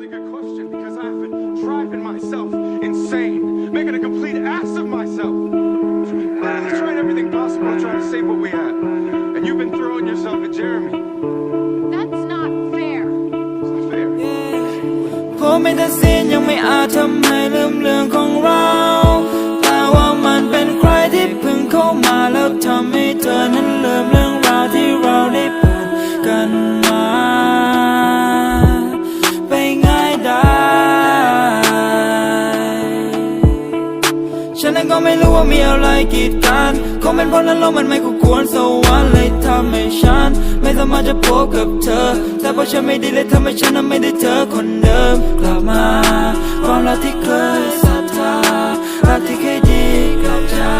good question because I've been driving myself insane, making a complete ass of myself. I've tried everything possible to try to save what we had. And you've been throwing yourself at Jeremy. That's not fair. It's not fair. ผมไม่ตัดสินยังไม่อาจทำให้ลืมเรื่องของเราแต่ว่ามันเป็นใครที่เพิ่งเข้ามาแล้วทำให้เธอนั้น ฉันนั้นก็ไม่รู้ว่ามีอะไรกีดกันคงเป็นเพราะนั้นโลกมันไม่คู่ควรสวรรค์เลยทำให้ฉัน ไม่สามารถจะพบกับเธอ แต่เพราะฉันไม่ดีเลยทำให้ฉันนั้นไม่ได้เจอคนเดิม กลับมา ความรักที่เคยศรัทธารักที่เคยดีกับเจ้า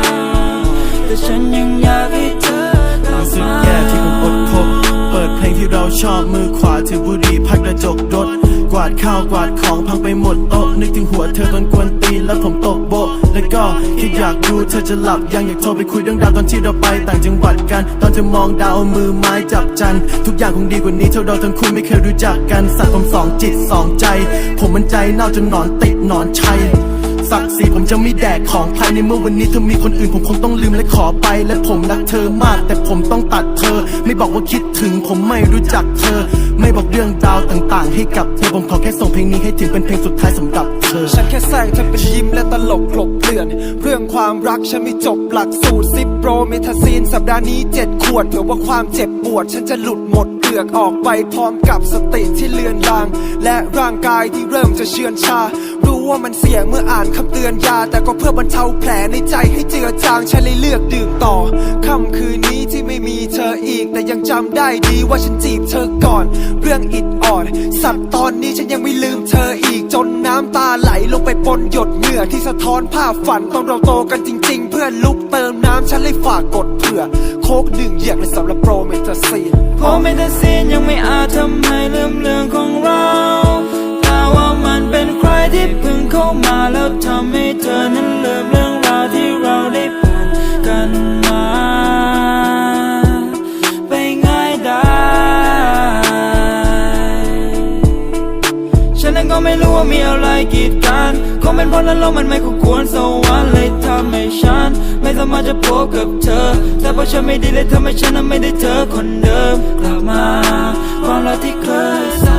แต่ฉันยังอยากให้เธอกลับรู้สึกแย่ที่ผมอดทนเปิดเพลงที่เราชอบมือขวา วาดข้าวกวาดของพังไปหมดโต๊ะนึกถึงหัวเธอตอนกวนตีนแล้วผมตกโบะแล้วก็คิดอยากดูเธอจะหลับยังอยากโทรไปคุยเรื่องราวตอนที่เราไปต่างจังหวัดกัน ตอนเธอมองดาวเอามือไม้จับจัน ทุกอย่างคงดีกว่านี้เท่าเราทั้งคู่ไม่เคยรู้จักกันสัตว์ผมสองจิตสองใจ ผมมันใจเน่าจนหนอนติดหนอนชัย ศักดิ์ศรีผมจะไม่แดกของใครในเมื่อวันนี้เธอมีคนอื่นผมคงต้องลืมและขอไป และผมรักเธอมาก แต่ผมต้องตัดเธอ ไม่บอกว่าคิดถึงผมไม่รู้จักเธอ ไม่บอกเรื่องราวต่างๆ ให้กับเธอผมขอแค่ส่งเพลงนี้ให้ถึงเป็นเพลงสุดท้ายสำหรับเธอ ฉันแค่แซงเธอเป็นยิ้มและตลกกลบเกลื่อน เรื่องความรักฉันไม่จบหลักสูตรซิปโปรเมทาซีนสัปดาห์นี้เจ็ดขวดเผื่อว่าความเจ็บปวด ฉันจะหลุดหมดเปลือกออกไปพร้อมกับสติที่เลือนลาง และร่างกายที่เริ่มจะเชือนชา รู้ว่ามันเสี่ยงเมื่ออ่านคำเตือนยา แต่ก็เพื่อบรรเทาแผลในใจให้เจือจางฉันเลยเลือกดื่มต่อค่ำคืนนี้ที่ไม่มีเธออีก แต่ยังจำได้ดีว่าฉันจีบเธอก่อน เรื่องอิดออด สัตว์ตอนนี้ฉันยังไม่ลืมเธออีกจนน้ำตาไหลลงไปปนหยดเหงื่อที่สะท้อนภาพฝันตอนเราโตกันจริง ๆ เพื่อนลุกเติมน้ำฉันเลยฝากกดเผื่อ โคกหนึ่งเหยียกเลยสำหรับโปรเมทาซีนผมไม่ตัดสินยังไม่อาจทำให้ลืมเรื่องของเรา ก็ไม่รู้ว่ามีอะไรกีดกันคงเป็นเพราะนั้นลมมันไม่คู่ควรสวรรค์เลยทำให้ฉัน ไม่สามารถจะพบกับเธอ แต่เพราะฉันไม่ดีเลยทำให้ฉันนั้นไม่ได้เจอคนเดิมกลับมา ความรักที่เคย